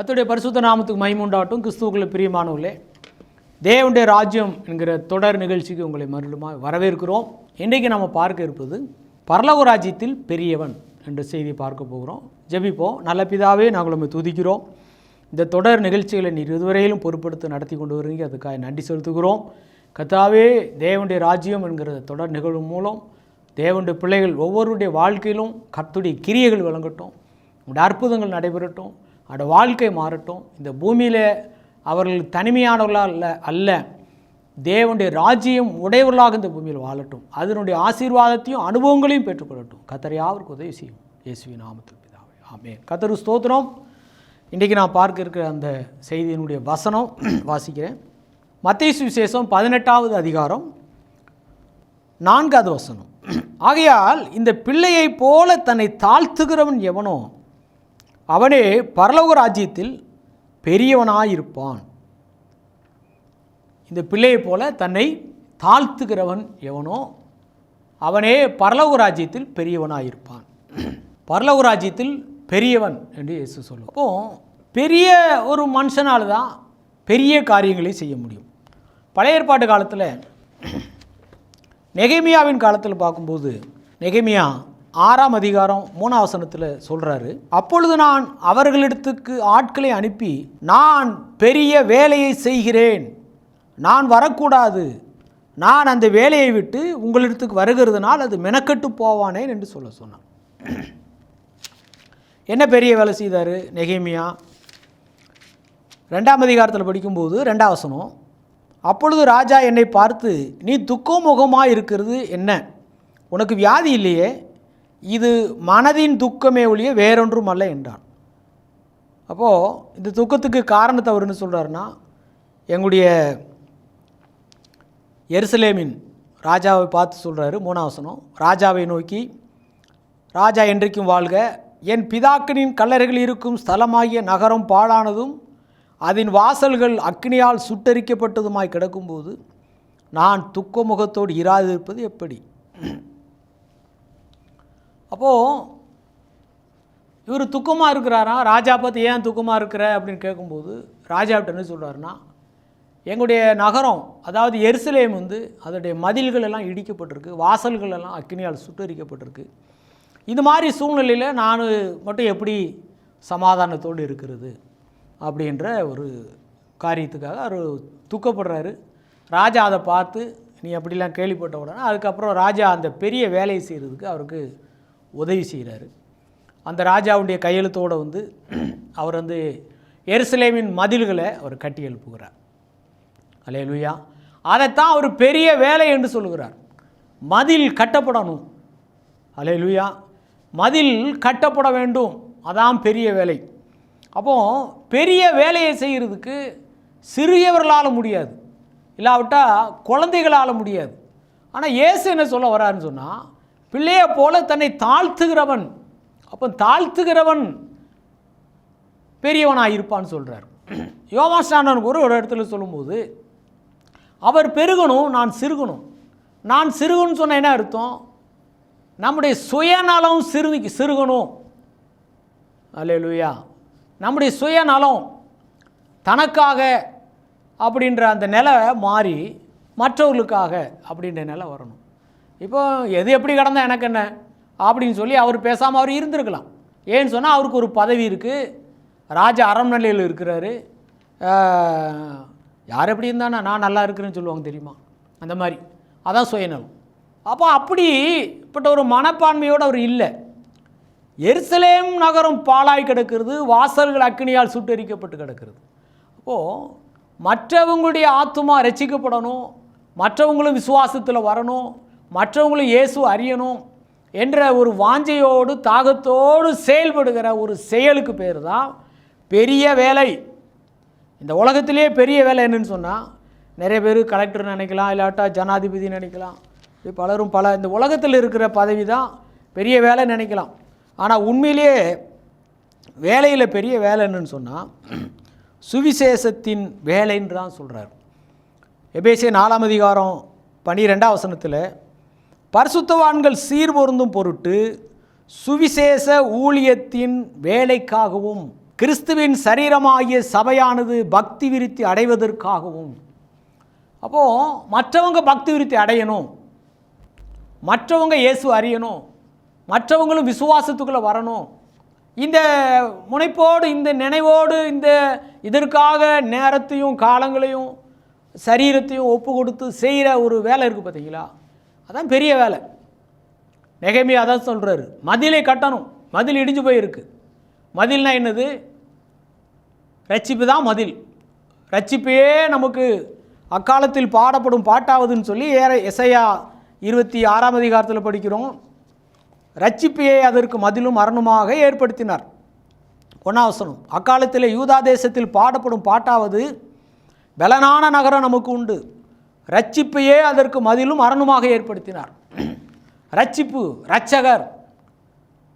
கத்துடைய பரிசுத்த நாமத்துக்கு மைமுண்டாட்டும் கிறிஸ்துவுக்குள்ள பிரியமானவர்களே தேவனுடைய ராஜ்யம் என்கிற தொடர் நிகழ்ச்சிக்கு உங்களை மறுபடியும் வரவேற்கிறோம். இன்றைக்கு நம்ம பார்க்க இருப்பது பரலவ ராஜ்யத்தில் பெரியவன் என்ற செய்தியை பார்க்க போகிறோம். ஜெபிப்போம். நல்ல பிதாவே நாங்கள் உண்மை துதிக்கிறோம். இந்த தொடர் நிகழ்ச்சிகளை நீர் இதுவரையிலும் பொறுப்படுத்தி நடத்தி கொண்டு வருவீங்க அதுக்காக நன்றி செலுத்துகிறோம். கத்தாவே தேவனுடைய ராஜ்யம் என்கிற தொடர் நிகழ்வு மூலம் தேவனுடைய பிள்ளைகள் ஒவ்வொருடைய வாழ்க்கையிலும் கத்துடைய கிரியைகள் விளங்கட்டும். உடைய அற்புதங்கள் நடைபெறட்டும். அவட வாழ்க்கை மாறட்டும். இந்த பூமியில் அவர்கள் தனிமையானவர்களாக அல்ல அல்ல. தேவனுடைய ராஜ்யம் உடையவர்களாக இந்த பூமியில் வாழட்டும். அதனுடைய ஆசீர்வாதத்தையும் அனுபவங்களையும் பெற்றுக்கொள்ளட்டும் கத்தரையாவிற்கு உதவி செய்யும்? இயேசுவி நாமத்தில் பிதாவே. ஆமே கத்தரு ஸ்தோத்திரம். இன்றைக்கி நான் பார்க்க இருக்கிற அந்த செய்தியினுடைய வசனம் வாசிக்கிறேன். மத்திய சுவிசேஷம் பதினெட்டாவது அதிகாரம் நான்காவது வசனம். ஆகையால் இந்த பிள்ளையைப் போல தன்னை தாழ்த்துகிறவன் எவனோ அவனே பரலோக ராஜ்யத்தில் பெரியவனாயிருப்பான். இந்த பிள்ளையைப் போல தன்னை தாழ்த்துகிறவன் எவனோ அவனே பரலோக ராஜ்யத்தில் பெரியவனாயிருப்பான். பரலோக ராஜ்யத்தில் பெரியவன் என்று இயேசு சொல்லும். அப்போ பெரிய ஒரு மனுஷனால் தான் பெரிய காரியங்களை செய்ய முடியும். பழைய ஏற்பாட்டு காலத்தில் நெகைமியாவின் காலத்தில் பார்க்கும்போது நெகைமியா ஆறாம் அதிகாரம் மூணாவசனத்தில் சொல்கிறாரு அப்பொழுது நான் அவர்களிடத்துக்கு ஆட்களை அனுப்பி நான் பெரிய வேலையை செய்கிறேன். நான் வரக்கூடாது. நான் அந்த வேலையை விட்டு உங்களிடத்துக்கு வருகிறதுனால் அது மெனக்கெட்டு போவானேன் என்று சொல்ல சொன்னான். என்ன பெரிய வேலை செய்தார் நெகேமியா? ரெண்டாம் அதிகாரத்தில் படிக்கும்போது ரெண்டாவசனம் அப்பொழுது ராஜா என்னை பார்த்து நீ துக்கமுகமாக இருக்கிறது என்ன? உனக்கு வியாதி இல்லையே? இது மனதின் துக்கமே ஒழிய வேறொன்றும் அல்ல என்றான். அப்போது இந்த துக்கத்துக்கு காரணத்தை அவர் என்ன சொல்கிறாருன்னா எங்களுடைய எருசலேமின் ராஜாவை பார்த்து சொல்கிறாரு மூணாவசனம் ராஜாவை நோக்கி ராஜா என்றைக்கும் வாழ்க. என் பிதாக்கனின் கல்லறைகள் இருக்கும் ஸ்தலமாகிய நகரம் பாழானதும் அதன் வாசல்கள் அக்னியால் சுட்டரிக்கப்பட்டதுமாய் கிடக்கும்போது நான் துக்க முகத்தோடு இராதிருப்பது எப்படி? அப்போது இவர் துக்கமாக இருக்கிறாரா? ராஜா பார்த்து ஏன் துக்கமாக இருக்கிற? அப்படின்னு கேட்கும்போது ராஜாவிட்ட என்ன சொல்கிறாருன்னா எங்களுடைய நகரம் அதாவது எருசலேம் வந்து அதனுடைய மதில்கள் எல்லாம் இடிக்கப்பட்டிருக்கு வாசல்கள் எல்லாம் அக்னியால் சுட்டரிக்கப்பட்டிருக்கு. இந்த மாதிரி சூழ்நிலையில் நான் மட்டும் எப்படி சமாதானத்தோடு இருக்கிறது? அப்படின்ற ஒரு காரியத்துக்காக அவர் துக்கப்படுறாரு. ராஜா அதை பார்த்து நீ அப்படிலாம் கேள்விப்பட்ட உடனே அதுக்கப்புறம் ராஜா அந்த பெரிய வேலையை செய்கிறதுக்கு அவருக்கு உதவி செய்கிறாரு. அந்த ராஜாவுடைய கையெழுத்தோடு வந்து அவர் வந்து எருசலேமின் மதில்களை அவர் கட்டி எழுப்புகிறார். அலே லுயா அதைத்தான் அவர் பெரிய வேலை என்று சொல்கிறார் மதில் கட்டப்படணும். அலே லுயா மதில் கட்டப்பட வேண்டும். அதான் பெரிய வேலை. அப்போது பெரிய வேலையை செய்கிறதுக்கு சிறியவர்களால் முடியாது. இல்லாவிட்டால் குழந்தைகளால் முடியாது. ஆனால் இயேசு என்ன சொல்ல வராருன்னு சொன்னால் பிள்ளையை போல தன்னை தாழ்த்துகிறவன். அப்போ தாழ்த்துகிறவன் பெரியவனாக இருப்பான்னு சொல்கிறார் யோகாஸ்டானனுக்கு ஒரு ஒரு இடத்துல சொல்லும்போது அவர் பெருகணும் நான் சிறுகணும். நான் சிறுகுன்னு சொன்ன என்ன அர்த்தம்? நம்முடைய சுயநலம் சிறுகி சிறுகணும். அல்லே லூயா நம்முடைய சுயநலம் தனக்காக அப்படின்ற அந்த நிலை மாறி மற்றவர்களுக்காக அப்படின்ற நிலை வரணும். இப்போ எது எப்படி கடந்தால் எனக்கு என்ன? அப்படின்னு சொல்லி அவர் பேசாமல் அவர் இருந்திருக்கலாம். ஏன்னு சொன்னால் அவருக்கு ஒரு பதவி இருக்குது ராஜா அரண்மனையில் இருக்கிறாரு. யார் எப்படி இருந்தானா? நான் நல்லா இருக்கிறேன்னு சொல்லுவாங்க தெரியுமா? அந்த மாதிரி. அதான் சுயநலம். அப்போ அப்படிப்பட்ட ஒரு மனப்பான்மையோடு அவர் இல்லை. எருசலேம் நகரம் பாலாய் கிடக்கிறது வாசல்கள் அக்னியால் சுட்டரிக்கப்பட்டு கிடக்கிறது. அப்போது மற்றவங்களுடைய ஆத்துமா ரசிக்கப்படணும். மற்றவங்களும் விசுவாசத்தில் வரணும். மற்றவங்களும் இயேசு அறியணும் என்ற ஒரு வாஞ்சையோடு தாகத்தோடு செயல்படுகிற ஒரு செயலுக்கு பேர் தான் பெரிய வேலை. இந்த உலகத்திலே பெரிய வேலை என்னன்னு சொன்னால் நிறைய பேர் கலெக்டர் நினைக்கலாம் இல்லாட்டா ஜனாதிபதி நினைக்கலாம். இப்படி பலரும் பல இந்த உலகத்தில் இருக்கிற பதவி தான் பெரிய வேலை நினைக்கலாம். ஆனால் உண்மையிலேயே வேலையில் பெரிய வேலை என்னன்னு சொன்னால் சுவிசேஷத்தின் வேலைன்னு தான் சொல்கிறார் எபேசிய நாலாம் அதிகாரம் பன்னிரெண்டாம் வசனத்தில் பரிசுத்தவான்கள் சீர்பொருந்தும் பொருட்டு சுவிசேஷ ஊழியத்தின் வேலைக்காகவும் கிறிஸ்துவின் சரீரமாகிய சபையானது பக்தி விருத்தி அடைவதற்காகவும். அப்போது மற்றவங்க பக்தி விருத்தி அடையணும். மற்றவங்க இயேசு அறியணும். மற்றவங்களும் விசுவாசத்துக்குள்ளே வரணும். இந்த முனைப்போடு இந்த நினைவோடு இந்த இதற்காக நேரத்தையும் காலங்களையும் சரீரத்தையும் ஒப்பு கொடுத்து செய்கிற ஒரு வேலை இருக்குது பார்த்தீங்களா? அதான் பெரிய வேலை. நெகைமையாக அதான் சொல்கிறாரு மதிலை கட்டணும். மதில் இடிஞ்சு போயிருக்கு. மதில்னா என்னது? ரட்சிப்பு தான் மதில். ரட்சிப்பையே நமக்கு அக்காலத்தில் பாடப்படும் பாட்டாவதுன்னு சொல்லி ஏற இசையா இருபத்தி ஆறாம் அதிகாரத்தில் படிக்கிறோம். ரட்சிப்பையே அதற்கு மதிலும் மரணமாக ஏற்படுத்தினார். ஒன்னாவசனம் அக்காலத்தில் யூதா தேசத்தில் பாடப்படும் பாட்டாவது பலனான நகரம் நமக்கு உண்டு. ரட்சிப்பையே அதற்கு மதிலும் மரணமாக ஏற்படுத்தினார். ரட்சிப்பு ரட்சகர்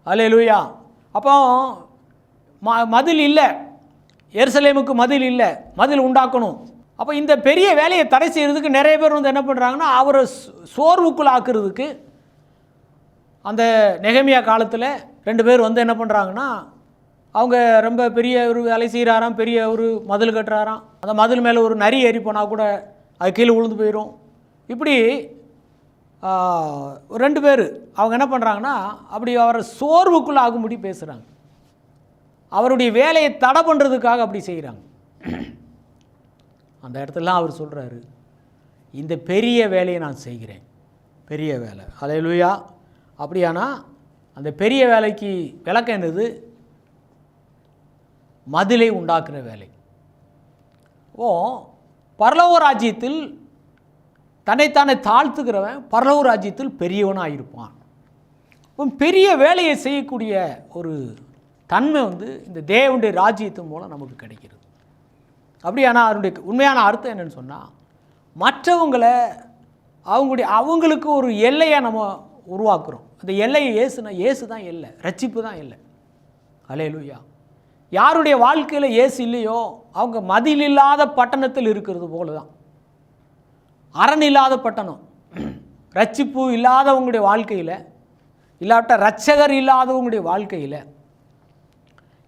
அல்லேலூயா. அப்போ ம மதில் இல்லை. எருசலேமுக்கு மதில் இல்லை. மதில் உண்டாக்கணும். அப்போ இந்த பெரிய வேலையை தடை செய்கிறதுக்கு நிறைய பேர் வந்து என்ன பண்ணுறாங்கன்னா அவரை சோர்வுக்குள்ளாக்குறதுக்கு ஆக்குறதுக்கு அந்த நெகமியா காலத்தில் ரெண்டு பேர் வந்து என்ன பண்ணுறாங்கன்னா அவங்க ரொம்ப பெரிய ஒரு வேலை செய்கிறாராம் பெரிய ஒரு மதில் கட்டுறாராம். அந்த மதில் மேலே ஒரு நரி ஏறி போனால் கூட அது கீழே விழுந்து போயிடும் இப்படி ரெண்டு பேர் அவங்க என்ன பண்ணுறாங்கன்னா அப்படி அவரை சோர்வுக்குள்ளே ஆகும்படி பேசுகிறாங்க அவருடைய வேலையை தடை பண்ணுறதுக்காக அப்படி செய்கிறாங்க அந்த இடத்துலலாம் அவர் சொல்கிறாரு இந்த பெரிய வேலையை நான் செய்கிறேன். பெரிய வேலை. அலையலுயா அப்படியானா அந்த பெரிய வேலைக்கு விளக்கம் என்னது? மதிலை உண்டாக்குற வேலை. ஓ பரலோக ராஜ்யத்தில் தன்னைத்தானே தாழ்த்துக்கிறவன் பரலோக ராஜ்யத்தில் பெரியவனாக இருப்பான் இப்போ பெரிய வேலையை செய்யக்கூடிய ஒரு தன்மை வந்து இந்த தேவனுடைய ராஜ்யத்தின் மூலம் நமக்கு கிடைக்கிறது. அப்படியானால் அதனுடைய உண்மையான அர்த்தம் என்னென்னு சொன்னால் மற்றவங்களை அவங்களுடைய அவங்களுக்கு ஒரு எல்லையை நம்ம உருவாக்குறோம். அந்த எல்லையை இயேசுனா இயேசு தான் இல்லை ரட்சிப்பு தான் இல்லை அலையலுயா யாருடைய வாழ்க்கையில் ஏசு இல்லையோ அவங்க மதில் இல்லாத பட்டணத்தில் இருக்கிறது போல தான் அரண் இல்லாத பட்டணம். ரட்சிப்பு இல்லாதவங்களுடைய வாழ்க்கையில் இல்லாட்ட ரட்சகர் இல்லாதவங்களுடைய வாழ்க்கையில்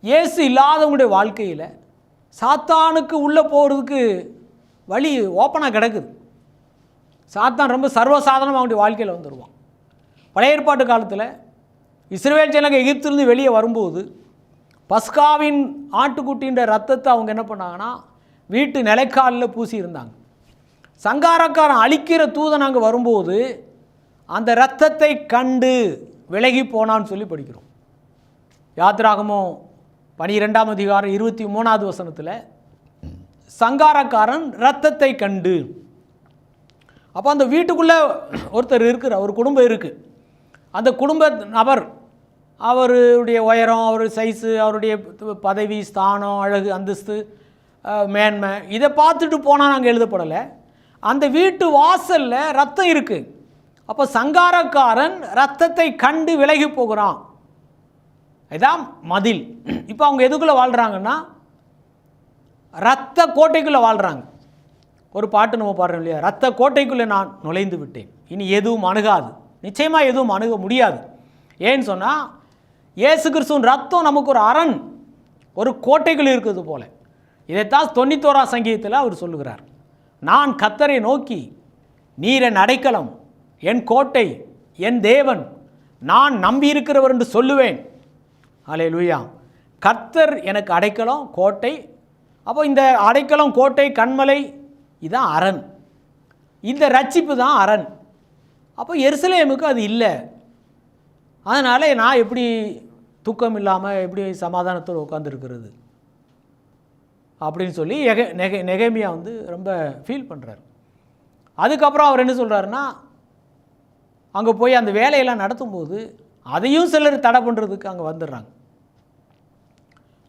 இயேசு இல்லாதவங்களுடைய வாழ்க்கையில் சாத்தானுக்கு உள்ளே போகிறதுக்கு வழி ஓப்பனாக கிடக்குது. சாத்தான் ரொம்ப சர்வசாதாரணமாக அவங்களுடைய வாழ்க்கையில் வந்துடுவான் பழைய ஏற்பாட்டு காலத்தில் இஸ்ரேல் ஜனங்க எகிப்திலிருந்து வெளியே வரும்போது பஸ்காவின் ஆட்டுக்குட்டின்ற ரத்தத்தை அவங்க என்ன பண்ணாங்கன்னா வீட்டு நிலைக்காலில் பூசியிருந்தாங்க. சங்காரக்காரன் அழிக்கிற தூதன் அங்கே வரும்போது அந்த இரத்தத்தை கண்டு விலகி போனான்னு சொல்லி படிக்கிறோம். யாத்ராகமோ பனிரெண்டாம் அதிகாரம் இருபத்தி மூணாவது வசனத்தில் சங்காரக்காரன் இரத்தத்தை கண்டு. அப்போ அந்த வீட்டுக்குள்ளே ஒருத்தர் இருக்கிற ஒரு குடும்பம் இருக்குது அந்த குடும்ப நபர் அவருடைய உயரம் அவர் சைஸு அவருடைய பதவி ஸ்தானம் அழகு அந்தஸ்து மேன்மை இதை பார்த்துட்டு போனால் நாங்கள் எழுதப்படலை. அந்த வீட்டு வாசலில் ரத்தம் இருக்குது அப்போ சங்காரக்காரன் ரத்தத்தை கண்டு விலகி போகிறான். இதான் மதில். இப்போ அவங்க எதுக்குள்ளே வாழ்கிறாங்கன்னா ரத்த கோட்டைக்குள்ளே வாழ்கிறாங்க ஒரு பாட்டு நம்ம பாடுறோம் இல்லையா? ரத்த கோட்டைக்குள்ளே நான் நுழைந்து விட்டேன். இனி எதுவும் அணுகாது. நிச்சயமாக எதுவும் அணுக முடியாது. ஏன்னு சொன்னால் இயேசு கிறிஸ்துவின் ரத்தம் நமக்கு ஒரு அரண் ஒரு கோட்டைக்குள் இருக்கிறது போல. இதைத்தான் தொண்ணூத்தோரா சங்கீதத்தில் அவர் சொல்லுகிறார். நான் கத்தரை நோக்கி நீர் என் அடைக்கலம் என் கோட்டை என் தேவன் நான் நம்பியிருக்கிறவர் என்று சொல்லுவேன். அலே லூயா கர்த்தர் எனக்கு அடைக்கலம் கோட்டை. அப்போ இந்த அடைக்கலம் கோட்டை கண்மலை இதான் அரண். இந்த ரட்சிப்பு தான் அரண். அப்போ எருசலேமுக்கு அது இல்லை. அதனால் நான் எப்படி தூக்கம் இல்லாமல் எப்படி சமாதானத்தோடு உட்காந்துருக்கிறது அப்படின்னு சொல்லி எக நெக நெகைமியா வந்து ரொம்ப ஃபீல் பண்ணுறாரு அதுக்கப்புறம் அவர் என்ன சொல்கிறாருன்னா அங்கே போய் அந்த வேலையெல்லாம் நடத்தும்போது அதையும் சிலர் தடை பண்ணுறதுக்கு அங்கே வந்துடுறாங்க.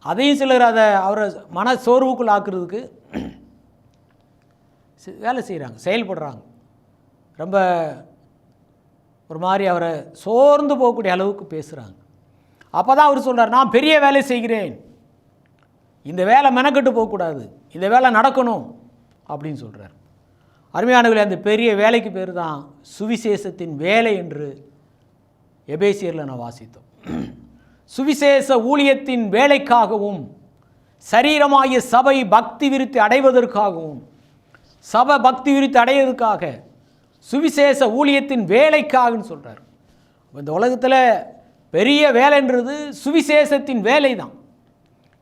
அதையும் சிலர் அதை அவரை மன சோர்வுக்குள் ஆக்குறதுக்கு வேலை செய்கிறாங்க செயல்படுறாங்க. ரொம்ப ஒரு மாதிரி அவரை சோர்ந்து போகக்கூடிய அளவுக்கு பேசுகிறாங்க அப்போ தான் அவர் சொல்கிறார் நான் பெரிய வேலை செய்கிறேன். இந்த வேலை மெனக்கெட்டு போகக்கூடாது. இந்த வேலை நடக்கணும். அப்படின்னு சொல்கிறார் அருமையானவர்களே அந்த பெரிய வேலைக்கு பேர் தான் சுவிசேஷத்தின் வேலை என்று எபேசியரில் நான் வாசித்தோம். சுவிசேஷ ஊழியத்தின் வேலைக்காகவும் சரீரமாகிய சபை பக்தி விருத்தி அடைவதற்காகவும் சபை பக்தி விருத்தி அடைவதற்காக சுவிசேஷ ஊழியத்தின் வேலைக்காகன்னு சொல்கிறார் இந்த உலகத்தில் பெரிய வேலைன்றது சுவிசேஷத்தின் வேலை தான்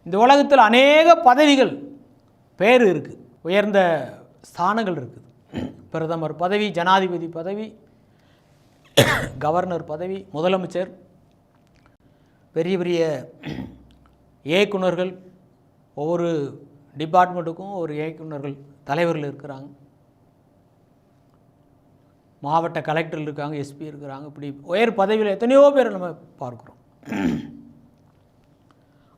இந்த உலகத்தில் அநேக பதவிகள் பேர் இருக்குது உயர்ந்த ஸ்தானங்கள் இருக்குது பிரதமர் பதவி ஜனாதிபதி பதவி கவர்னர் பதவி முதலமைச்சர் பெரிய பெரிய இயக்குனர்கள் ஒவ்வொரு டிபார்ட்மெண்ட்டுக்கும் ஒரு இயக்குனர்கள் தலைவர்கள் இருக்கிறாங்க. மாவட்ட கலெக்டர் இருக்காங்க எஸ்பி இருக்கிறாங்க இப்படி உயர் பதவியில் எத்தனையோ பேர் நம்ம பார்க்குறோம்.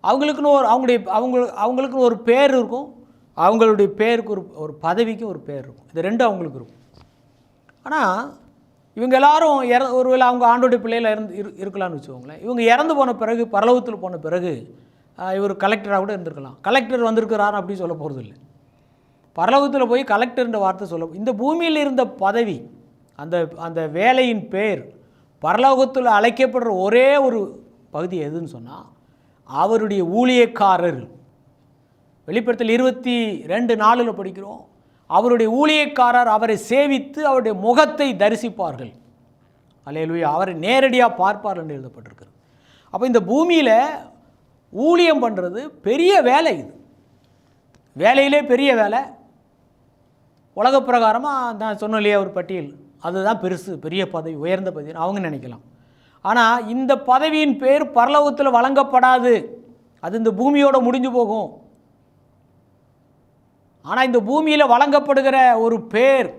அவங்களுக்குன்னு ஒரு அவங்களுடைய அவங்க அவங்களுக்குன்னு ஒரு பேர் இருக்கும் அவங்களுடைய பேருக்கு ஒரு ஒரு பதவிக்கும் ஒரு பேர் இருக்கும். இது ரெண்டும் அவங்களுக்கு இருக்கும். ஆனால் இவங்க எல்லாரும் இற ஒருவேளை அவங்க ஆண்டோடைய பிள்ளையில் இருந்து இரு இருக்கலாம்னு வச்சுக்கோங்களேன். இவங்க இறந்து போன பிறகு பரலவத்தில் போன பிறகு இவர் கலெக்டராக கூட இருந்திருக்கலாம். கலெக்டர் வந்திருக்கிறார் அப்படி சொல்ல போகிறது இல்லை பரலோகத்தில் போய் கலெக்டர்ன்ற வார்த்தை சொல்ல இந்த பூமியில் இருந்த பதவி அந்த அந்த வேலையின் பேர் பரலோகத்தில் அழைக்கப்படுற ஒரே ஒரு பகுதி எதுன்னு சொன்னால் அவருடைய ஊழியக்காரர் வெளிப்படத்தில் இருபத்தி ரெண்டு நாளில் படிக்கிறோம். அவருடைய ஊழியக்காரர் அவரை சேவித்து அவருடைய முகத்தை தரிசிப்பார்கள். அலையலுயா அவரை நேரடியாக பார்ப்பார் என்று எழுதப்பட்டிருக்கிறது. அப்போ இந்த பூமியில் ஊழியம் பண்ணுறது பெரிய வேலை இது. வேலையிலே பெரிய வேலை. உலக பிரகாரமாக நான் சொன்ன இல்லையா ஒரு பட்டியல். அதுதான் பெருசு பெரிய பதவி உயர்ந்த பதவின்னு அவங்க நினைக்கலாம். ஆனால் இந்த பதவியின் பேர் பரலோகத்தில் வழங்கப்படாது. அது இந்த பூமியோட முடிஞ்சு போகும். ஆனால் இந்த பூமியில் வழங்கப்படுகிற ஒரு பேர்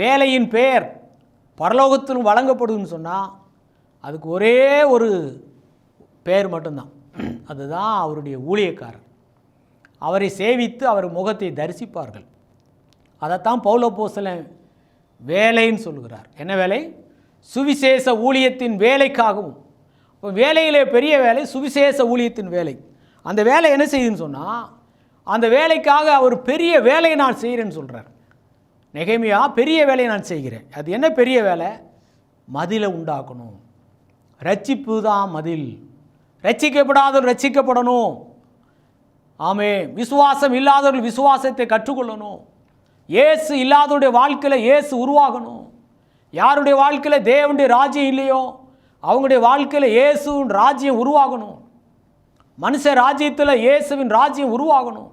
வேலையின் பேர் பரலோகத்திலும் வழங்கப்படுதுன்னு சொன்னால் அதுக்கு ஒரே ஒரு பேர் மட்டும்தான். அதுதான் அவருடைய ஊழியக்காரர். அவரை சேவித்து அவர் முகத்தை தரிசிப்பார்கள். அதைத்தான் பௌலப்போஸ்தலன் வேலைன்னு சொல்கிறார் என்ன வேலை? சுவிசேஷ ஊழியத்தின் வேலைக்காகவும். இப்போ வேலையிலே பெரிய வேலை சுவிசேஷ ஊழியத்தின் வேலை. அந்த வேலை என்ன செய்யுதுன்னு சொன்னால் அந்த வேலைக்காக அவர் பெரிய வேலையை நான் செய்கிறேன்னு சொல்கிறார் நிகைமையாக பெரிய வேலையை நான் செய்கிறேன். அது என்ன பெரிய வேலை? மதிலை உண்டாக்கணும். ரட்சிப்பு தான் மதில். ரட்சிக்கப்படாதவர் ரட்சிக்கப்படணும். ஆமே விசுவாசம் இல்லாதவர்கள் விசுவாசத்தை கற்றுக்கொள்ளணும். இயேசு இல்லாதவருடைய வாழ்க்கையில் இயேசு உருவாகணும். யாருடைய வாழ்க்கையில் தேவனுடைய ராஜ்யம் இல்லையோ அவங்களுடைய வாழ்க்கையில் இயேசுவின் ராஜ்யம் உருவாகணும். மனுஷ ராஜ்யத்தில் இயேசுவின் ராஜ்யம் உருவாகணும்.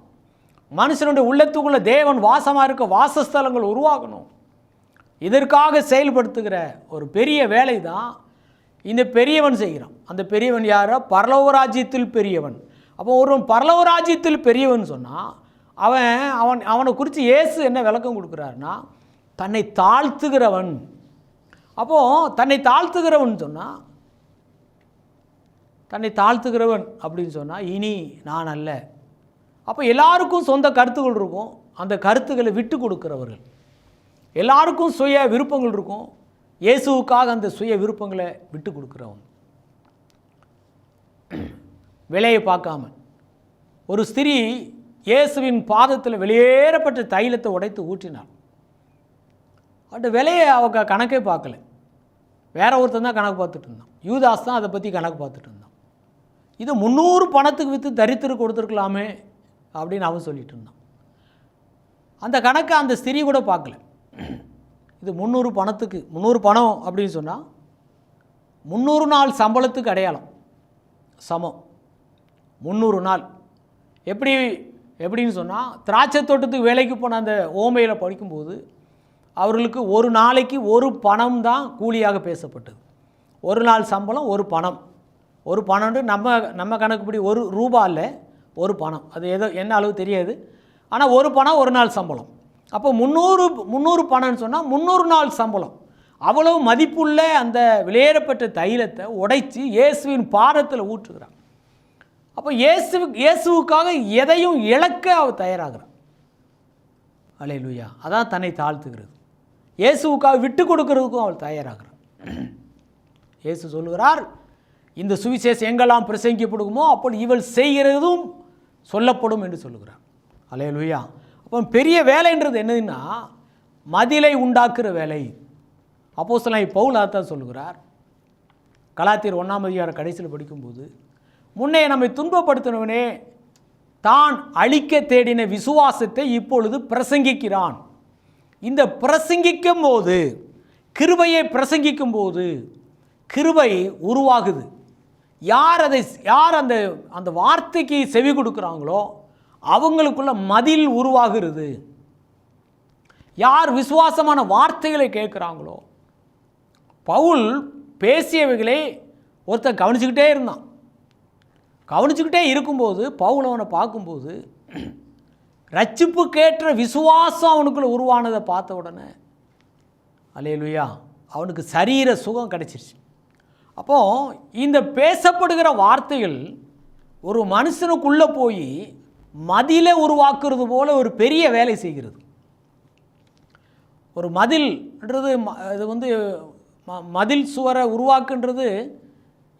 மனுஷனுடைய உள்ளத்துக்குள்ளே தேவன் வாசமாக இருக்க வாசஸ்தலங்கள் உருவாகணும். இதற்காக செயல்படுத்துகிற ஒரு பெரிய வேலை தான் இந்த பெரியவன் செய்கிறான். அந்த பெரியவன் யாரோ? பரலவராஜ்யத்தில் பெரியவன். அப்போ ஒருவன் பரலவராஜ்யத்தில் பெரியவன் சொன்னால் அவன் அவன் அவனை குறித்து இயேசு என்ன விளக்கம் கொடுக்குறாருன்னா தன்னை தாழ்த்துகிறவன். அப்போது தன்னை தாழ்த்துகிறவன் சொன்னால் தன்னை தாழ்த்துகிறவன் அப்படின்னு சொன்னால் இனி நான் அல்ல. அப்போ எல்லாருக்கும் சொந்த கருத்துக்கள் இருக்கும். அந்த கருத்துக்களை விட்டு கொடுக்குறவர்கள். எல்லாருக்கும் சுய விருப்பங்கள் இருக்கும். இயேசுவுக்காக அந்த சுய விருப்பங்களை விட்டு கொடுக்குறவன். விலையை பார்க்காம. ஒரு ஸ்திரீ இயேசுவின் பாதத்தில் வெளியேறப்பட்ட தைலத்தை உடைத்து ஊற்றினாள் அந்த விலையை அவங்க கணக்கே பார்க்கல. வேற ஒருத்தன் தான் கணக்கு பார்த்துட்டு இருந்தான். யூதாஸ் தான் அதை பற்றி கணக்கு பார்த்துட்டு இருந்தான். இது முந்நூறு பணத்துக்கு விற்று தரித்திரம் கொடுத்துருக்கலாமே அப்படின்னு அவன் சொல்லிட்டு இருந்தான். அந்த கணக்கை அந்த ஸ்திரீ கூட பார்க்கல. இது முந்நூறு பணத்துக்கு முந்நூறு பணம் அப்படின்னு சொன்னால் முந்நூறு நாள் சம்பளத்துக்கு அடையாளம். சமம். முந்நூறு நாள். எப்படி எப்படின்னு சொன்னால் திராட்சை தோட்டத்துக்கு வேலைக்கு போன அந்த ஓமையில் படிக்கும்போது அவர்களுக்கு ஒரு நாளைக்கு ஒரு பணம் தான் கூலியாக பேசப்பட்டது. ஒரு நாள் சம்பளம் ஒரு பணம். ஒரு பணம்னு நம்ம நம்ம கணக்குப்படி ஒரு ரூபா இல்லை ஒரு பணம். அது ஏதோ என்ன அளவு தெரியாது. ஆனால் ஒரு பணம் ஒரு நாள் சம்பளம். அப்போ முந்நூறு முந்நூறு பணம்னு சொன்னால் முந்நூறு நாள் சம்பளம். அவ்வளவு மதிப்புள்ள அந்த வெளியேறப்பட்ட தைலத்தை உடைச்சி இயேசுவின் பாதத்தில் ஊற்றுகிறான் அப்போ இயேசு இயேசுவுக்காக எதையும் இழக்க அவர் தயாராகிறான் அலே லூயா அதான் தன்னை தாழ்த்துகிறது. இயேசுவுக்காக விட்டு கொடுக்கறதுக்கும் அவள் தயாராகிறான் இயேசு சொல்லுகிறார் இந்த சுவிசேஷம் எங்கெல்லாம் பிரசங்கிப்படுமோ அப்போ இவள் செய்கிறதும் சொல்லப்படும் என்று சொல்லுகிறார். அலே லூயா அப்போ பெரிய வேலைன்றது என்னதுன்னா மதிலை உண்டாக்குற வேலை. அப்போ சில பவுல் அதான் சொல்லுகிறார். கலாத்தியர் ஒன்றாம் அதிகார கடைசியில் படிக்கும்போது முன்னே நம்மை துன்பப்படுத்தினவனே தான் அழிக்க தேடின விசுவாசத்தை இப்பொழுது பிரசங்கிக்கிறான். இந்த பிரசங்கிக்கும் போது கிருபையை பிரசங்கிக்கும் போது கிருபை உருவாகுது. யார் அதை யார் அந்த அந்த வார்த்தைக்கு செவி கொடுக்குறாங்களோ அவங்களுக்குள்ள மதில் உருவாகிறது. யார் விசுவாசமான வார்த்தைகளை கேட்குறாங்களோ பவுல் பேசியவைகளை ஒருத்தன் கவனிச்சுக்கிட்டே இருந்தான். கவனிச்சுக்கிட்டே இருக்கும்போது பவுல் அவனை பார்க்கும்போது கேட்ட விசுவாசம் அவனுக்குள்ளே உருவானதை பார்த்த உடனே அலையலுயா அவனுக்கு சரீர சுகம் கிடச்சிருச்சு. அப்போ இந்த பேசப்படுகிற வார்த்தைகள் ஒரு மனுஷனுக்குள்ளே போய் மதிலை உருவாக்குறது போல ஒரு பெரிய வேலை செய்கிறது. ஒரு மதில்ன்றது ம- இது வந்து ம- மதில் சுவரை உருவாக்குன்றது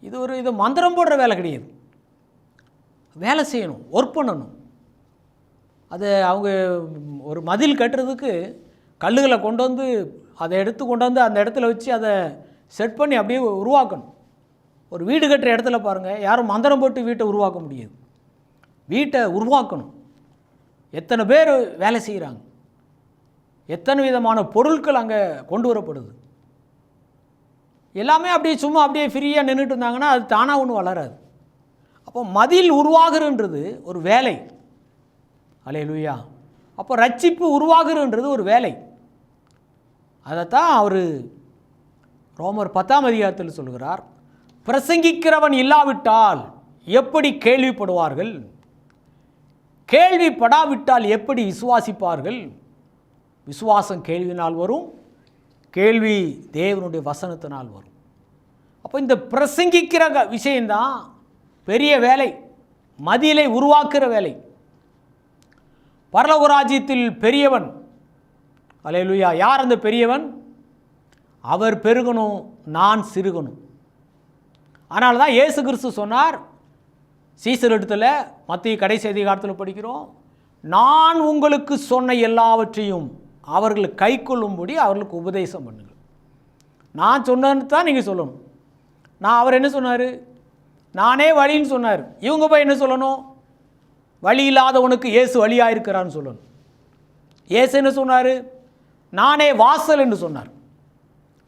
இது ஒரு இது மந்திரம் போடுற வேலை கிடையாது. வேலை செய்யணும் ஒர்க் பண்ணணும். அது அவங்க ஒரு மதில் கட்டுறதுக்கு கல்லுகளை கொண்டு வந்து அதை எடுத்து கொண்டு வந்து அந்த இடத்துல வச்சு அதை செட் பண்ணி அப்படியே உருவாக்கணும். ஒரு வீடு கட்டுற இடத்துல பாருங்கள் யாரும் மந்திரம் போட்டு வீட்டை உருவாக்க முடியாது. வீட்டை உருவாக்கணும். எத்தனை பேர் வேலை செய்கிறாங்க எத்தனை விதமான பொருட்கள் அங்கே கொண்டு வரப்படுது? எல்லாமே அப்படியே சும்மா அப்படியே ஃப்ரீயாக நின்றுட்டு இருந்தாங்கன்னா அது தானாக ஒன்றும் வளராது. அப்போ மதில் உருவாகுறன்றது ஒரு வேலை. அலே லூயா அப்போ ரட்சிப்பு உருவாகுறன்றது ஒரு வேலை. அதைத்தான் அவர் ரோமர் பத்தாம் அதிகாரத்தில் சொல்கிறார் பிரசங்கிக்கிறவன் இல்லாவிட்டால் எப்படி கேள்விப்படுவார்கள்? கேள்விப்படாவிட்டால் எப்படி விசுவாசிப்பார்கள்? விசுவாசம் கேள்வினால் வரும் கேள்வி தேவனுடைய வசனத்தினால் வரும். அப்போ இந்த பிரசங்கிக்கிற விஷயந்தான் பெரிய வேலை மதிலை உருவாக்குகிற வேலை. பரலோகராஜ்யத்தில் பெரியவன் அலையலுயா யார் அந்த பெரியவன்? அவர் பெருகணும் நான் சிறுகணும். அதனால தான் இயேசு கிறிஸ்து சொன்னார் சீசர் இடத்துல மத்திய கடைசி அதிகாரத்தில் படிக்கிறோம் நான் உங்களுக்கு சொன்ன எல்லாவற்றையும் அவர்கள் கை கொள்ளும்படி அவர்களுக்கு உபதேசம் பண்ணுங்கள். நான் சொன்னது தான் நீங்கள் சொல்லணும். நான் அவர் என்ன சொன்னார்? நானே வழின்னு சொன்னார். இவங்க போய் என்ன சொல்லணும்? வழி இல்லாதவனுக்கு இயேசு வழியாக இருக்கிறான்னு சொல்லணும். இயேசு என்ன சொன்னார்? நானே வாசல் என்று சொன்னார்.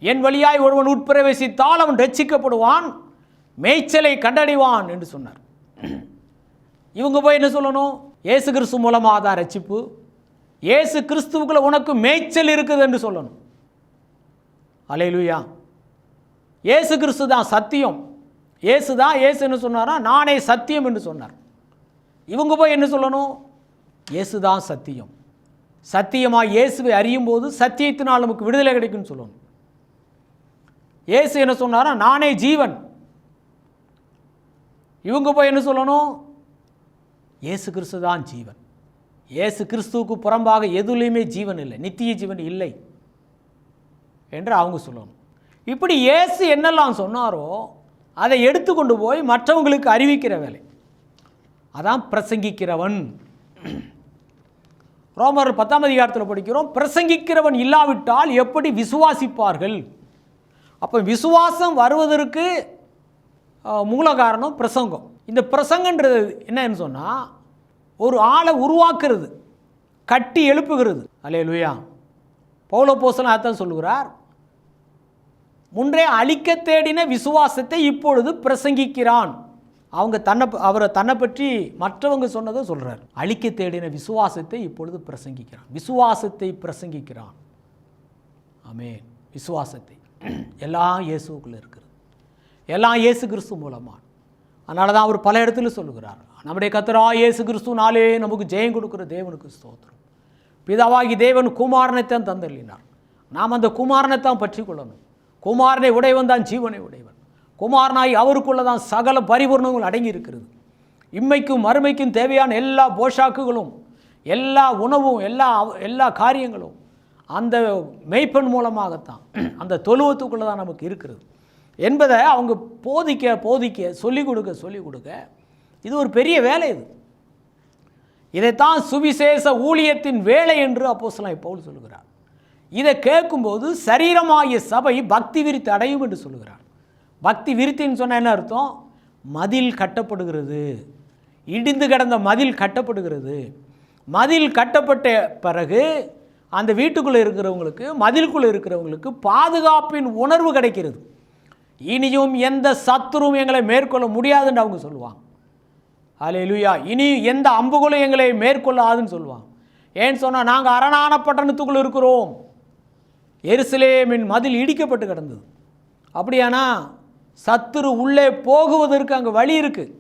என் வழியாய் ஒருவன் உட்பிரவேசித்தால் அவன் ரட்சிக்கப்படுவான் மேய்ச்சலை கண்டடைவான் என்று சொன்னார். இவங்க போய் என்ன சொல்லணும்? இயேசு கிறிஸ்து மூலமாக தான் ரட்சிப்பு. இயேசு கிறிஸ்துவுக்குள்ள உனக்கு மேய்ச்சல் இருக்குது என்று சொல்லணும். அலையிலுயா இயேசு கிறிஸ்து தான் சத்தியம். இயேசு தான் இயேசு என்ன சொன்னாரா? நானே சத்தியம் என்று சொன்னார். இவங்க போய் என்ன சொல்லணும்? இயேசு தான் சத்தியம். சத்தியமாக இயேசுவை அறியும் போது சத்தியத்தினால் நமக்கு விடுதலை கிடைக்கும்னு சொல்லணும். இயேசு என்ன சொன்னாரா? நானே ஜீவன். இவங்க போய் என்ன சொல்லணும்? இயேசு கிறிஸ்து தான் ஜீவன். இயேசு கிறிஸ்துவுக்கு புறம்பாக எதுலேயுமே ஜீவன் இல்லை. நித்திய ஜீவன் இல்லை என்று அவங்க சொல்லணும். இப்படி இயேசு என்னெல்லாம் சொன்னாரோ அதை எடுத்து கொண்டு போய் மற்றவங்களுக்கு அறிவிக்கிற வேலை. அதான் பிரசங்கிக்கிறவன். ரோமர் பத்தாம் அதிகாரத்தில் படிக்கிறோம் பிரசங்கிக்கிறவன் இல்லாவிட்டால் எப்படி விசுவாசிப்பார்கள்? அப்போ விசுவாசம் வருவதற்கு மூல காரணம் பிரசங்கம். இந்த பிரசங்கன்றது என்னன்னு சொன்னால் ஒரு ஆளை உருவாக்குறது கட்டி எழுப்புகிறது. அலே லுயா பௌலோ போசன் அதான் சொல்லுகிறார். முன்றே அழிக்க தேடின விசுவாசத்தை இப்பொழுது பிரசங்கிக்கிறான். அவங்க தன்னை அவரை தன்னை பற்றி மற்றவங்க சொன்னதை சொல்கிறார் அழிக்க தேடின விசுவாசத்தை இப்பொழுது பிரசங்கிக்கிறான். விசுவாசத்தை பிரசங்கிக்கிறான். ஆமென். விசுவாசத்தை. எல்லாம் இயேசுக்குள்ளே இருக்கிறது எல்லாம் இயேசு கிறிஸ்து மூலமாக அதனால தான் அவர் பல இடத்துல சொல்லுகிறார். நம்முடைய கத்தரா இயேசு கிறிஸ்துனாலே நமக்கு ஜெயம் கொடுக்குற தேவனுக்கு ஸ்தோத்திரம். பிதாவாகி தேவன் குமாரனைத்தான் தந்தள்ளினார். நாம் அந்த குமாரனைத்தான் பற்றி கொள்ளணும். குமாரனை உடையவன் தான் ஜீவனை உடையவன். குமாரனாய் அவருக்குள்ள தான் சகல பரிபூர்ணங்கள் அடங்கி இருக்கிறது இம்மைக்கும் மறுமைக்கும் தேவையான எல்லா போஷாக்குகளும் எல்லா உணவும் எல்லா எல்லா காரியங்களும் அந்த மெய்ப்பெண் மூலமாகத்தான் அந்த தொழுவத்துக்குள்ளே தான் நமக்கு இருக்கிறது. என்பதை அவங்க போதிக்க போதிக்க சொல்லிக் கொடுக்க சொல்லிக் கொடுக்க இது ஒரு பெரிய வேலை இது. இதைத்தான் சுவிசேஷ ஊழியத்தின் வேலை என்று அப்போஸ்தலன் பவுல் சொல்லுகிறார். இதை கேட்கும்போது சரீரமாகிய சபை பக்தி விருத்தி அடையும் என்று சொல்லுகிறார். பக்தி விருத்தின்னு சொன்ன என்ன அர்த்தம்? மதில் கட்டப்படுகிறது. இடிந்து கிடந்த மதில் கட்டப்படுகிறது. மதில் கட்டப்பட்ட பிறகு அந்த வீட்டுக்குள்ளே இருக்கிறவங்களுக்கு மதிலுக்குள்ளே இருக்கிறவங்களுக்கு பாதுகாப்பின் உணர்வு கிடைக்கிறது. இனியும் எந்த சத்துரும் எங்களை மேற்கொள்ள முடியாதுன்னு அவங்க சொல்லுவாங்க. லுயா இனி எந்த அம்புகளும் எங்களை மேற்கொள்ளாதுன்னு சொல்லுவாங்க. ஏன்னு சொன்னால் நாங்கள் அரணான பட்டணத்துக்குள்ளே இருக்கிறோம். எருசலேமின் மதில் இடிக்கப்பட்டு கிடந்தது. அப்படியானா சத்துரு உள்ளே போகுவதற்கு அங்கே வழி இருக்குது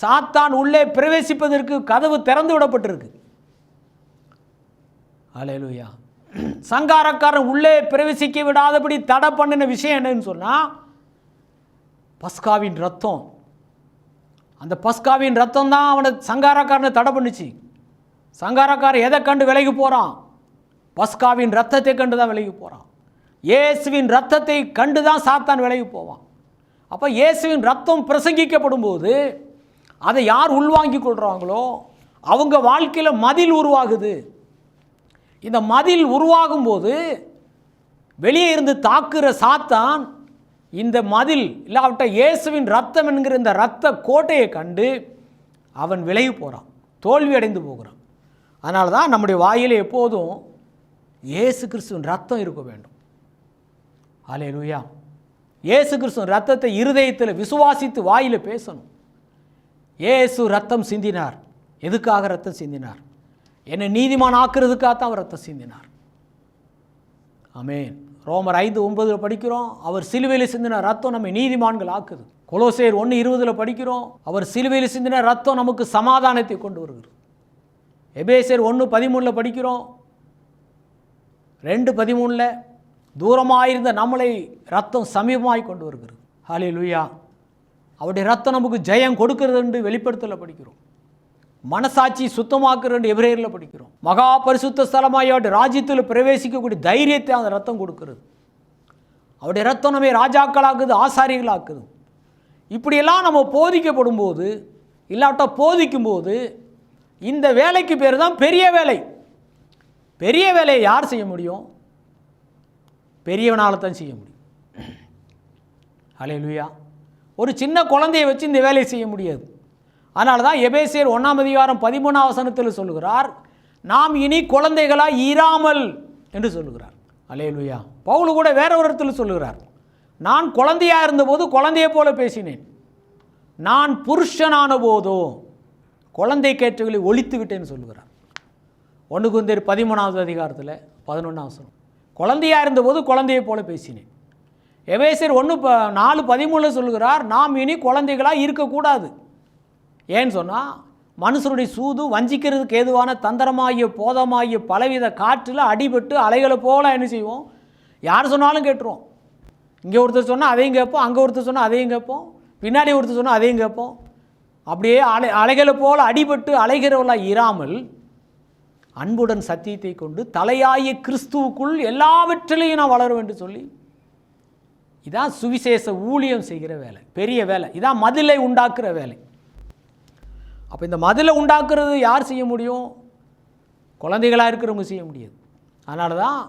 சாத்தான் உள்ளே பிரவேசிப்பதற்கு கதவு திறந்து விடப்பட்டிருக்கு. அலையலுயா சங்காரக்காரன் உள்ளே பிரவேசிக்க விடாதபடி தடை பண்ணின விஷயம் என்னன்னு சொன்னால் பஸ்காவின் ரத்தம். அந்த பஸ்காவின் ரத்தம் தான் அவனை சங்காரக்காரனை தடை பண்ணுச்சு. சங்காரக்காரன் எதை கண்டு விலகி போகிறான் பஸ்காவின் ரத்தத்தை கண்டு தான் விலகி போகிறான் இயேசுவின் ரத்தத்தை கண்டு தான் சாத்தான் விலகி போவான். அப்போ இயேசுவின் ரத்தம் பிரசங்கிக்கப்படும் போது அதை யார் உள்வாங்கி கொள்கிறாங்களோ அவங்க வாழ்க்கையில் மதில் உருவாகுது. இந்த மதில் உருவாகும் போது வெளியே இருந்து தாக்குற சாத்தான் இந்த மதில் இல்லாவிட்ட இயேசுவின் ரத்தம் என்கிற இந்த ரத்த கோட்டையை கண்டு அவன் விலகி போகிறான் தோல்வி அடைந்து போகிறான். அதனால தான் நம்முடைய வாயில் எப்போதும் இயேசு கிறிஸ்துவின் ரத்தம் இருக்க வேண்டும். அலே லூயா இயேசு கிறிஸ்துவின் ரத்தத்தை இருதயத்தில் விசுவாசித்து வாயில் பேசணும். ஏசு ரத்தம் சிந்தினார். எதுக்காக ரத்தம் சிந்தினார்? என்னை நீதிமான் ஆக்குறதுக்காகத்தான் அவர் ரத்தம் சிந்தினார். ஆமென் ரோமர் ஐந்து ஒன்பதில் படிக்கிறோம். அவர் சிலுவையில் சிந்தின ரத்தம் நம்மை நீதிமான்கள் ஆக்குது. கொலோசேர் ஒன்று இருபதில் படிக்கிறோம். அவர் சிலுவையில் சிந்தின ரத்தம் நமக்கு சமாதானத்தை கொண்டு வருகிறது. எபேசர் ஒன்று பதிமூணில் படிக்கிறோம். ரெண்டு பதிமூணில் தூரமாயிருந்த நம்மளை ரத்தம் சமீபமாய் கொண்டு வருகிறது. ஹாலே லூயா அவருடைய ரத்தம் நமக்கு ஜெயம் கொடுக்கிறது என்று வெளிப்படுத்தல படிக்கிறோம். மனசாட்சி சுத்தமாக்குறது எபிரேயரில் படிக்கிறோம். மகா பரிசுத்த ஸ்தலமாய் அவருடைய ராஜ்யத்தில் பிரவேசிக்கக்கூடிய தைரியத்தை அந்த ரத்தம் கொடுக்கிறது. அவருடைய ரத்தம் நம்மை ராஜாக்களாக்குது ஆசாரிகளாக்குது. இப்படியெல்லாம் நம்ம போதிக்கப்படும் போது இல்லாட்டா போதிக்கும்போது இந்த வேலைக்கு பேர் தான் பெரிய வேலை. பெரிய வேலையை யார் செய்ய முடியும்? பெரியவனால தான் செய்ய முடியும். ஹalleluya ஒரு சின்ன குழந்தையை வச்சு இந்த வேலையை செய்ய முடியாது. அதனால தான் எபேசியர் ஒன்றாம் அதிகாரம் பதிமூணாம் வசனத்தில் சொல்லுகிறார் நாம் இனி குழந்தைகளாக இராமல் என்று சொல்லுகிறார். ஹalleluya பவுல் கூட வேற ஒரு இடத்துல சொல்லுகிறார் நான் குழந்தையாக இருந்தபோது குழந்தையை போல பேசினேன். நான் புருஷனான போதோ குழந்தை கேட்டுகளை ஒழித்து விட்டேன்னு சொல்லுகிறார். ஒன்று குந்தேர் பதிமூணாவது அதிகாரத்தில் பதினொன்றாம் வசனம். குழந்தையா இருந்தபோது குழந்தையை போல பேசினேன். எவேசர் ஒன்று ப நாலு பதிமூணில் சொல்லுகிறார் நாம் இனி குழந்தைகளாக இருக்கக்கூடாது. ஏன்னு சொன்னால் மனுஷருடைய சூது வஞ்சிக்கிறதுக்கு ஏதுவான தந்திரமாகிய போதமாகிய பலவித காற்றில் அடிபட்டு அலைகளை போல என்ன செய்வோம்? யார் சொன்னாலும் கேட்டுருவோம். இங்கே ஒருத்தர் சொன்னால் அதையும் கேட்போம் அங்கே ஒருத்தர் சொன்னால் அதையும் கேட்போம் பின்னாடி ஒருத்தர் சொன்னால் அதையும் கேட்போம். அப்படியே அலை அலைகளை போல் அடிபட்டு அலைகிறவர்களாக இராமல் அன்புடன் சத்தியத்தை கொண்டு தலையாய கிறிஸ்துவுக்குள் எல்லாவற்றிலையும் நான் வளரும் என்று சொல்லி இதான் சுவிசேஷ ஊழியம் செய்கிற வேலை பெரிய வேலை. இதான் மதிலை உண்டாக்குற வேலை. அப்போ இந்த மதிலை உண்டாக்குறது யார் செய்ய முடியும்? குழந்தைகளாக இருக்கிறவங்க செய்ய முடியாது. அதனால தான்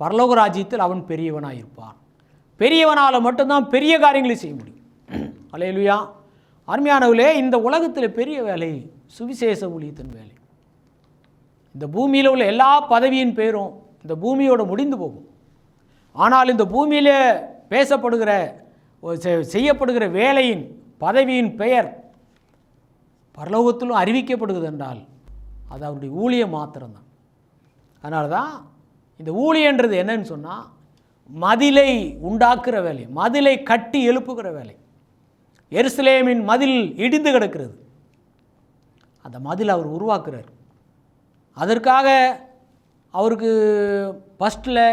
பரலோக ராஜ்யத்தில் அவன் பெரியவனாக இருப்பான். பெரியவனால் மட்டும்தான் பெரிய காரியங்களை செய்ய முடியும். அலையலுயா அருமையானவர்களே இந்த உலகத்தில் பெரிய வேலை சுவிசேஷ ஊழியத்தின் வேலை. இந்த பூமியில் உள்ள எல்லா பதவியின் பேரும் இந்த பூமியோட முடிந்து போகும். ஆனால் இந்த பூமியில் பேசப்படுகிற ஒரு செ- செய்யப்படுகிற வேலையின் பதவியின் பெயர் பரலோகத்திலும் அறிவிக்கப்படுகிறது என்றால் அது அவருடைய ஊழியம் மாத்திரம்தான். அதனால தான் இந்த ஊழியன்றது என்னன்னு சொன்னால் மதிலை உண்டாக்குற வேலை மதிலை கட்டி எழுப்புகிற வேலை. எருசலேமின் மதில் இடிந்து கிடக்கிறது. அந்த மதில் அவர் உருவாக்குறார். அதற்காக அவருக்கு ஃபஸ்ட்டில்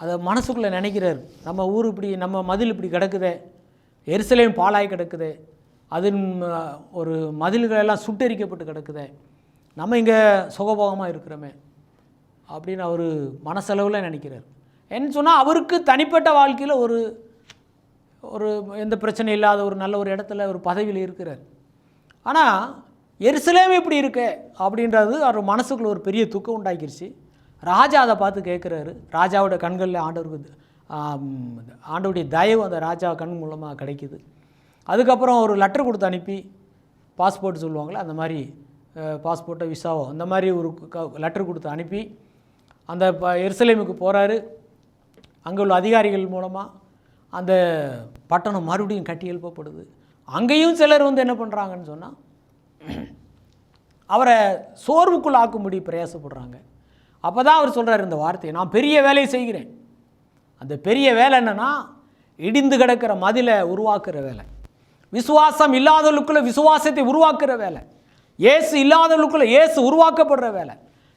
அதை மனசுக்குள்ளே நினைக்கிறார். நம்ம ஊர் இப்படி நம்ம மதில் இப்படி கிடக்குதே எரிசலையும் பாலாய் கிடக்குது அதன் ஒரு மதில்களெல்லாம் சுட்டெரிக்கப்பட்டு கிடக்குதே நம்ம இங்கே சுகபோகமாக இருக்கிறோமே அப்படின்னு அவர் மனசளவில் நினைக்கிறார். என்ன சொன்னால் அவருக்கு தனிப்பட்ட வாழ்க்கையில் ஒரு ஒரு எந்த பிரச்சனையும் இல்லாத ஒரு நல்ல ஒரு இடத்துல ஒரு பதவியில் இருக்கிறார். ஆனால் எருசலேம் இப்படி இருக்கு? அப்படின்றது அவர் மனசுக்குள்ள ஒரு பெரிய துக்கம் உண்டாக்கிருச்சு. ராஜா அதை பார்த்து கேட்குறாரு ராஜாவோட கண்களில் ஆண்டவருக்கு ஆண்டவுடைய ஆண்டவருடைய தயவு அந்த ராஜா கண் மூலமாக கிடைக்கிது. அதுக்கப்புறம் ஒரு லெட்டர் கொடுத்து அனுப்பி பாஸ்போர்ட் சொல்லுவாங்களே அந்த மாதிரி பாஸ்போர்ட்டோ விசாவோ அந்த மாதிரி ஒரு லெட்டர் கொடுத்து அனுப்பி அந்த ப எருசலேமுக்கு போகிறாரு அங்கே உள்ள அதிகாரிகள் மூலமாக அந்த பட்டணம் மறுபடியும் கட்டி எழுப்பப்படுது அங்கேயும் சிலர் வந்து என்ன பண்ணுறாங்கன்னு சொன்னால் அவரை சோர்வுக்குள் ஆக்கும்படி பிரயாசப்படுறாங்க. அப்போ தான் அவர் சொல்கிறார் இந்த வார்த்தையை நான் பெரிய வேலையை செய்கிறேன். அந்த பெரிய வேலை என்னன்னா இடிந்து கிடக்கிற மதிலை உருவாக்குற வேலை. விசுவாசம் இல்லாதவர்களுக்குள்ள விசுவாசத்தை உருவாக்குற வேலை. ஏசு இல்லாதவளுக்குள்ளே ஏசு உருவாக்கப்படுற வேலை.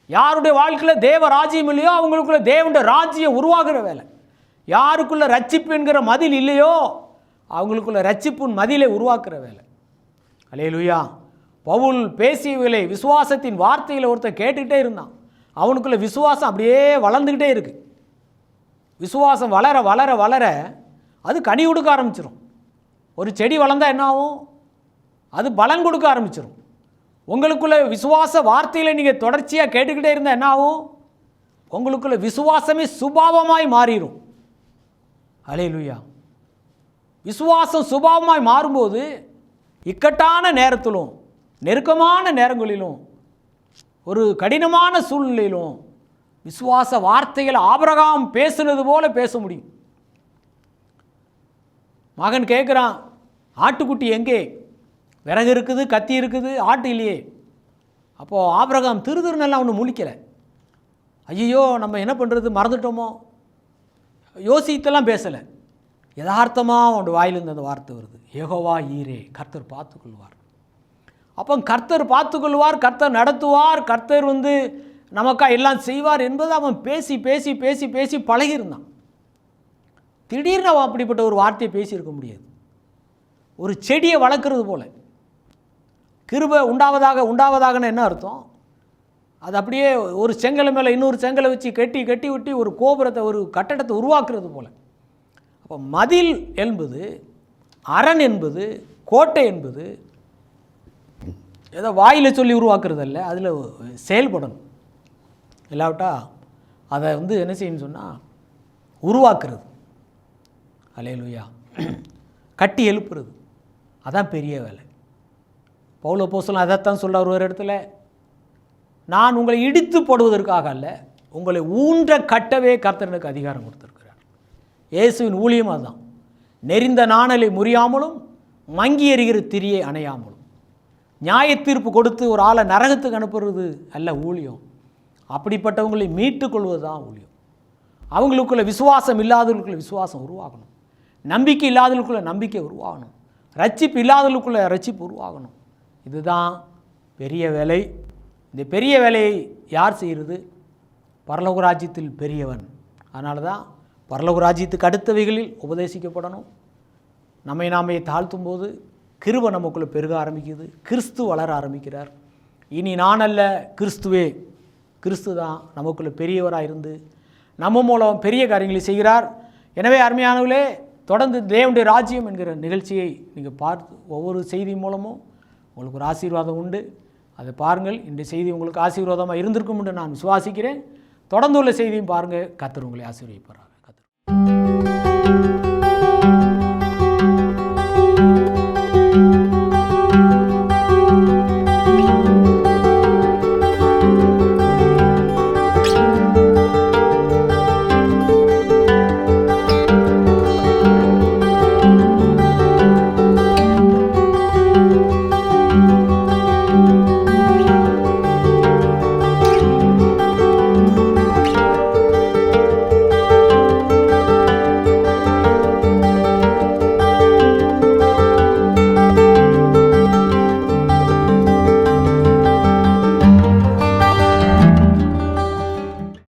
யாருடைய வாழ்க்கையில் தேவ ராஜ்யம் இல்லையோ அவங்களுக்குள்ள தேவனுடைய ராஜ்யம் உருவாகிற வேலை. யாருக்குள்ளே ரட்சிப்பு என்கிற மதில் இல்லையோ அவங்களுக்குள்ள ரட்சிப்பின் மதிலை உருவாக்குற வேலை. அலேலுயா பவுல் பேசியவர்களை விசுவாசத்தின் வார்த்தைகளை ஒருத்தன் கேட்டுக்கிட்டே இருந்தான். அவனுக்குள்ள விசுவாசம் அப்படியே வளர்ந்துக்கிட்டே இருக்கு. விசுவாசம் வளர வளர வளர அது கனி கொடுக்க ஆரம்பிச்சிடும் ஒரு செடி வளர்ந்தா என்ன ஆகும்? அது பலன் கொடுக்க ஆரம்பிச்சிடும் உங்களுக்குள்ள விசுவாச வார்த்தைகளை நீங்கள் தொடர்ச்சியாக கேட்டுக்கிட்டே இருந்தால் என்ன ஆகும்? உங்களுக்குள்ள விசுவாசமே சுபாவமாய் மாறிடும் அலேலுயா விசுவாசம் சுபாவமாய் மாறும்போது இக்கட்டான நேரத்திலும் நெருக்கமான நேரங்களிலும் ஒரு கடினமான சூழ்நிலையிலும் விசுவாச வார்த்தைகளை ஆபரகாம் பேசுனது போல பேச முடியும். மகன் கேட்குறான் ஆட்டுக்குட்டி எங்கே? விறகு இருக்குது கத்தி இருக்குது ஆட்டு இல்லையே. அப்போது ஆபரகாம் திரு திருநெல்லாம் ஒன்று முழிக்கலை. ஐயோ நம்ம என்ன பண்ணுறது மறந்துட்டோமோ? யோசித்தெல்லாம் பேசலை. யதார்த்தமாக அவனோட வாயிலிருந்து அந்த வார்த்தை வருது. ஏகோவா ஈரே. கர்த்தர் பார்த்துக்கொள்வார். அப்போ கர்த்தர் பார்த்துக்கொள்வார் கர்த்தர் நடத்துவார் கர்த்தர் வந்து நமக்கா எல்லாம் செய்வார் என்பது அவன் பேசி பேசி பேசி பேசி பழகியிருந்தான். திடீர்னு அவன் அப்படிப்பட்ட ஒரு வார்த்தையை பேசியிருக்க முடியாது. ஒரு செடியை வளர்க்குறது போல். கிருபை உண்டாவதாக உண்டாவதாகன்னு என்ன அர்த்தம்? அது அப்படியே ஒரு செங்கலை மேலே இன்னொரு செங்கலை வச்சு கட்டி கட்டி விட்டு ஒரு கோபுரத்தை ஒரு கட்டடத்தை உருவாக்குறது போல். அப்போ மதில் என்பது அரண் என்பது கோட்டை என்பது ஏதோ வாயில் சொல்லி உருவாக்குறது இல்லை அதில் செயல்படணும். இல்லாவிட்டா அதை வந்து என்ன செய்யணும்னு சொன்னால் உருவாக்குறது. அலையலுயா கட்டி எழுப்புறது. அதான் பெரிய வேலை. பவுல போசலம் அதைத்தான் சொல்றார் ஒரு இடத்துல நான் உங்களை இடித்து போடுவதற்காக அல்ல உங்களை ஊன்ற கட்டவே கர்த்தனுக்கு அதிகாரம் கொடுத்துருக்கிறார். இயேசுவின் ஊழியம் அதுதான். நெறிந்த நாணலை முறியாமலும் மங்கி எறிகிற திரியை அணையாமலும். நியாய தீர்ப்பு கொடுத்து ஒரு ஆளை நரகத்துக்கு அனுப்புறது அல்ல ஊழியம். அப்படிப்பட்டவங்களை மீட்டுக்கொள்வது தான் ஊழியம். அவங்களுக்குள்ள விசுவாசம் இல்லாதவர்களுக்குள்ள விசுவாசம் உருவாகணும். நம்பிக்கை இல்லாதவர்களுக்குள்ள நம்பிக்கை உருவாகணும். ரட்சிப்பு இல்லாதவர்களுக்குள்ள ரட்சிப்பு உருவாகணும். இதுதான் பெரிய வேலை. இந்த பெரிய வேலையை யார் செய்கிறது பரலோக ராஜ்யத்தில் பெரியவன். அதனால தான் பரலோக ராஜ்யத்துக்கு அடுத்தவைகளில் உபதேசிக்கப்படணும். நம்மை நாமே தாழ்த்தும் போது கிருப நமக்குள்ளே பெருக ஆரம்பிக்குது. கிறிஸ்து வளர ஆரம்பிக்கிறார். இனி நான் அல்ல கிறிஸ்துவே. கிறிஸ்து தான் நமக்குள்ளே பெரியவராக இருந்து நம்ம மூலம் பெரிய காரியங்களை செய்கிறார். எனவே அருமையானவர்களே தொடர்ந்து தேவனுடைய ராஜ்யம் என்கிற நிகழ்ச்சியை நீங்கள் பார்த்து ஒவ்வொரு செய்தி மூலமும் உங்களுக்கு ஒரு ஆசீர்வாதம் உண்டு. அதை பாருங்கள். இந்த செய்தி உங்களுக்கு ஆசீர்வாதமாக இருந்திருக்கும் என்று நான் விசுவாசிக்கிறேன். தொடர்ந்து உள்ள செய்தியும் பாருங்கள் கத்தர் உங்களை ஆசீர்வதிப்பார்